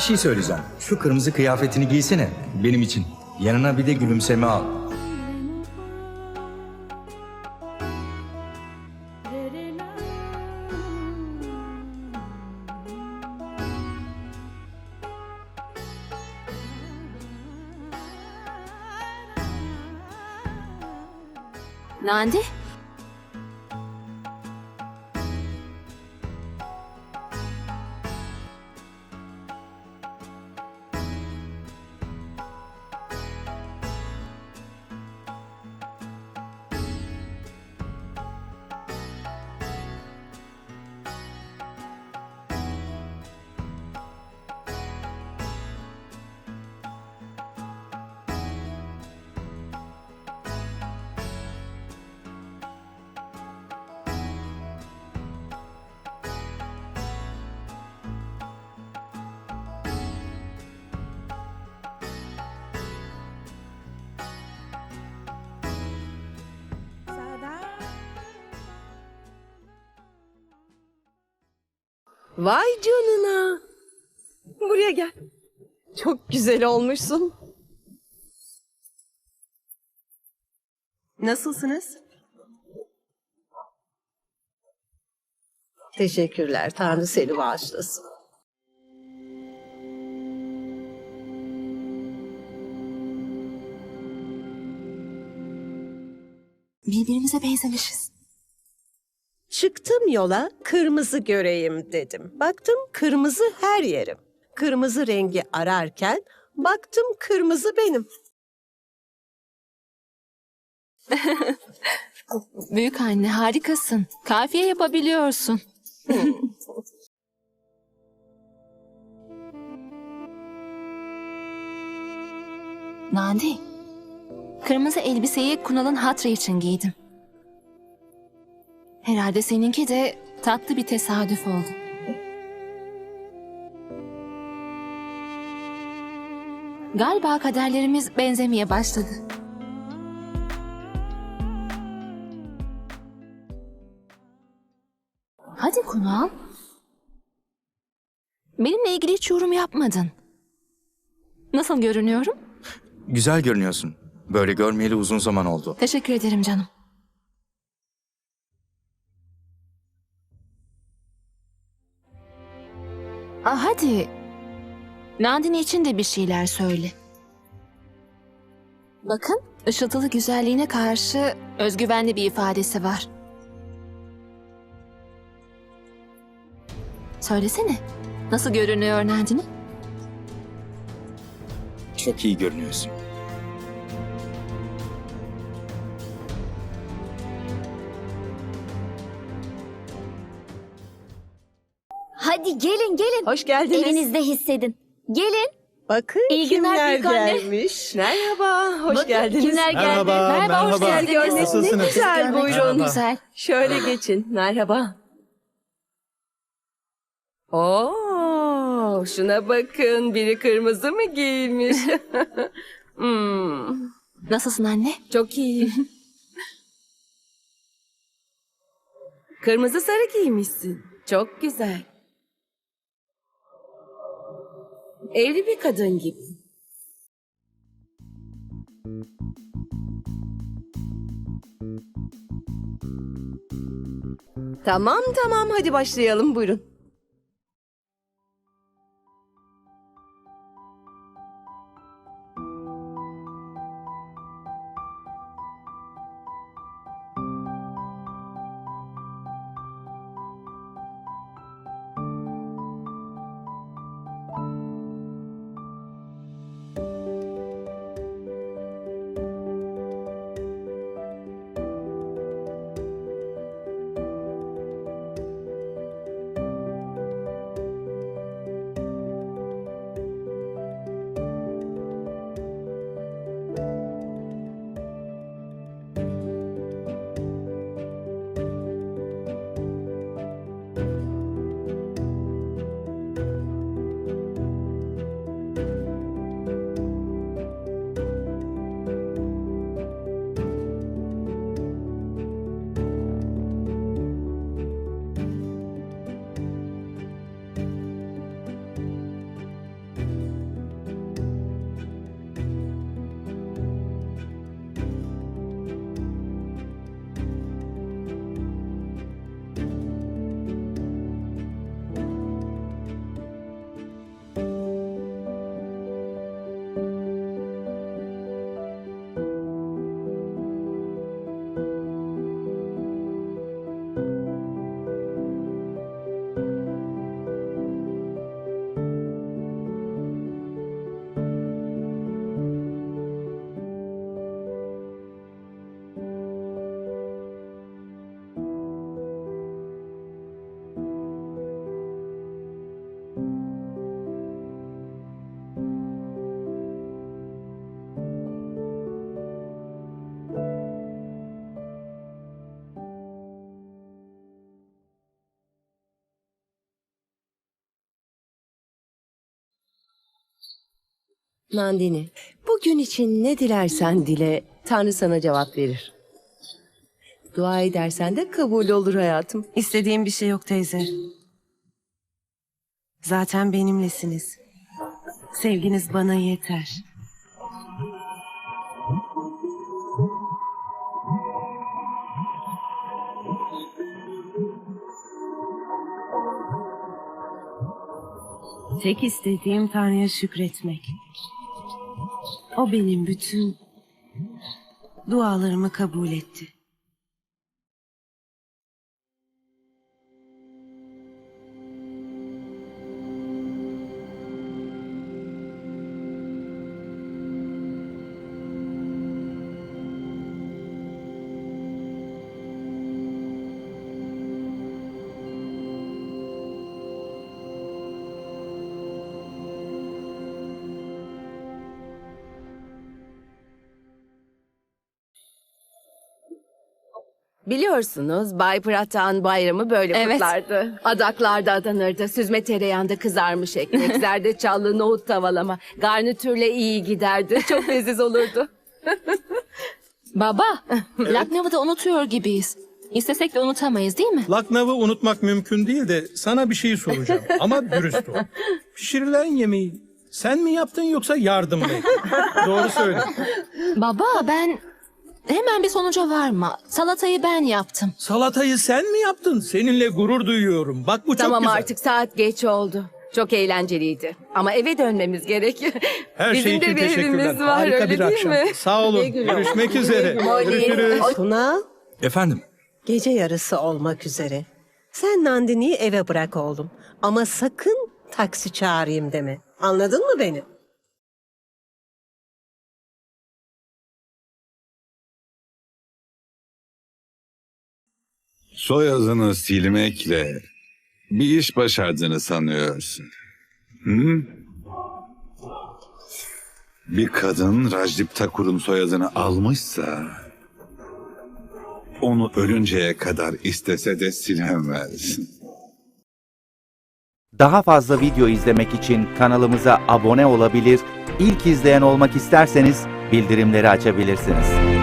Bir şey söyleyeceğim. Şu kırmızı kıyafetini giysene benim için. Yanına bir de gülümseme al. Nandi? Vay canına. Buraya gel. Çok güzel olmuşsun. Nasılsınız? Teşekkürler. Tanrı seni bağışlasın. Birbirimize benzemişiz. Çıktım yola kırmızı göreyim dedim. Baktım kırmızı her yerim. Kırmızı rengi ararken baktım kırmızı benim. Büyük anne harikasın. Kafiye yapabiliyorsun. Nandi, kırmızı elbiseyi Kunal'ın hatrı için giydim. Herhalde seninki de tatlı bir tesadüf oldu. Galiba kaderlerimiz benzemeye başladı. Hadi Kunal. Benimle ilgili hiç yorum yapmadın. Nasıl görünüyorum? Güzel görünüyorsun. Böyle görmeyeli uzun zaman oldu. Teşekkür ederim canım. Aa, hadi. Nandini için de bir şeyler söyle. Bakın, ışıltılı güzelliğine karşı özgüvenli bir ifadesi var. Söylesene. Nasıl görünüyor Nandini? Çok iyi görünüyorsun. Gelin gelin. Hoş geldiniz. Evinizde hissedin. Gelin. Bakın İyi günler kimler büyük anne. gelmiş. Merhaba, hoş Bakın geldiniz. kimler geldi. Merhaba, Merhaba, hoş geldiniz. Nasılsınız? Ne güzel buyurun. güzel. Şöyle geçin. Merhaba. Oo, şuna bakın. Biri kırmızı mı giymiş? hmm, Nasılsın anne? çok iyi. kırmızı sarı giymişsin. Çok güzel. Evli bir kadın gibi. Tamam tamam hadi başlayalım buyurun. Nandini, bugün için ne dilersen dile, Tanrı sana cevap verir. Dua edersen de kabul olur hayatım. İstediğim bir şey yok teyze. Zaten benimlesiniz. Sevginiz bana yeter. Tek istediğim Tanrı'ya şükretmek. O benim bütün dualarımı kabul etti. Biliyorsunuz Bay Pratan bayramı böyle Evet. kutlardı. Adaklarda adanırdı, süzme tereyağında kızarmış ekmek, zerdeçallı nohut tavalama, garnitürle iyi giderdi. Çok leziz olurdu. Baba, Lucknow'u da unutuyor gibiyiz. İstesek de unutamayız değil mi? Laknav'ı unutmak mümkün değil de sana bir şey soracağım ama dürüst ol. Pişirilen yemeği sen mi yaptın yoksa yardım mı ettin? Doğru söyle. Baba ben hemen bir sonuca varma. Salatayı ben yaptım. Salatayı sen mi yaptın? Seninle gurur duyuyorum. Bak bu çok tamam güzel. artık saat geç oldu. Çok eğlenceliydi. Ama eve dönmemiz gerek. Her Bizim şey de için bir teşekkürler. evimiz var Harika öyle bir değil akşam. mi? Sağ olun. Görüşmek üzere. Görüşürüz. Tuna, Efendim, gece yarısı olmak üzere. Sen Nandini'yi eve bırak oğlum. Ama sakın taksi çağırayım deme. Anladın mı beni? Soyadını silmekle bir iş başardığını sanıyorsun. Hı? Bir kadın Rajdip Takur'un soyadını almışsa onu ölünceye kadar istese de silemez. Daha fazla video izlemek için kanalımıza abone olabilir, ilk izleyen olmak isterseniz bildirimleri açabilirsiniz.